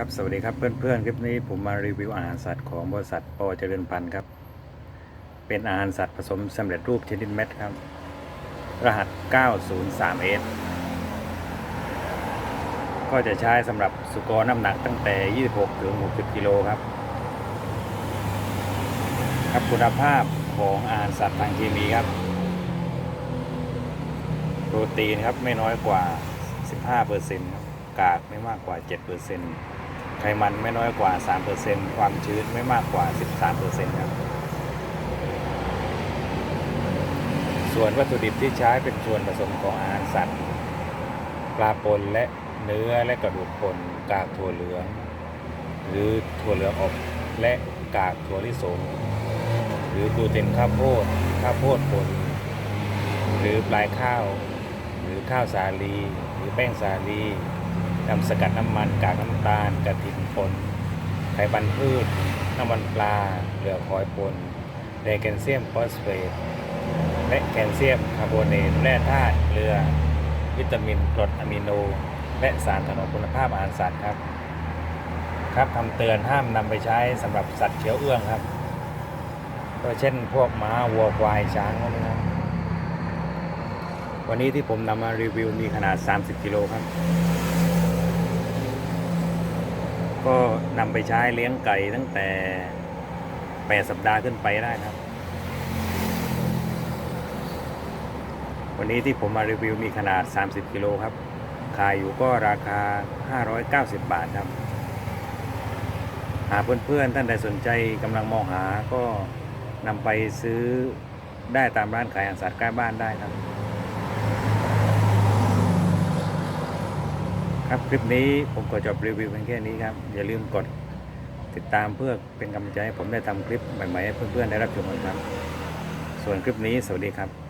ครับสวัสดีครับเพื่อนๆคลิปนี้ผมมารีวิวอาหารสัตว์ของบริษัทปอเจริญพันธุ์ครับ เป็นอาหารสัตว์ผสมสำเร็จรูปชนิดเม็ดครับ รหัส 903S ก็จะใช้สำหรับสุกรน้ำหนักตั้งแต่ 26 ถึง 60 กิโลครับ ครับคุณภาพของอาหารสัตว์ทางเคมีครับ โปรตีนครับไม่น้อยกว่า 15%ครับกากไม่มากกว่า 7% ไขมันไม่น้อยกว่า 3%ความชื้นไม่มากกว่า 13%ครับ ส่วนวัตถุดิบที่ใช้เป็นส่วนผสมของอาหารสัตว์ ปลาปนและเนื้อและกระดูกปนกากถั่วเหลือง หรือถั่วเหลืองอบและกากถั่วลิสงหรือกลูเตนข้าวโพดข้าวโพดปนหรือปลายข้าว หรือข้าวสาลี หรือแป้งสาลี น้ำสกัดน้ำมันกากน้ำตาลกระถิ่นปนไขมันพืช น้ำมันปลาเหลือคอยปนไดแคลเซียมฟอสเฟตและแคลเซียมคาร์โบเนตแร่ธาตุเกลือ วิตามินกรดอะมิโน และสารถนอมคุณภาพอาหารสัตว์ครับ ครับคำเตือนห้ามนำไปใช้สำหรับสัตว์เขียวเอื้องครับก็เช่นพวกม้าวัวควายช้างพวกนี้ครับวันนี้ที่ผมนำมารีวิวมีขนาด 30 กิโลครับ ก็นำไปใช้เลี้ยงไก่ตั้งแต่ 8 สัปดาห์ขึ้นไปได้ครับ วันนี้ที่ผมมารีวิวมีขนาด 30 กิโลครับ ขายอยู่ก็ราคา 590 บาทครับ หากเพื่อนๆ ท่านใดสนใจกำลังมองหาก็นำไปซื้อได้ตามร้านขายอาหารสัตว์ใกล้บ้านได้ครับ ครับคลิปนี้ผมก็จบรีวิวเพียงแค่นี้ครับ อย่าลืมกดติดตามเพื่อเป็นกำลังใจให้ผมได้ทำคลิปใหม่ๆให้เพื่อนๆได้รับชมกันครับ ส่วนคลิปนี้สวัสดีครับ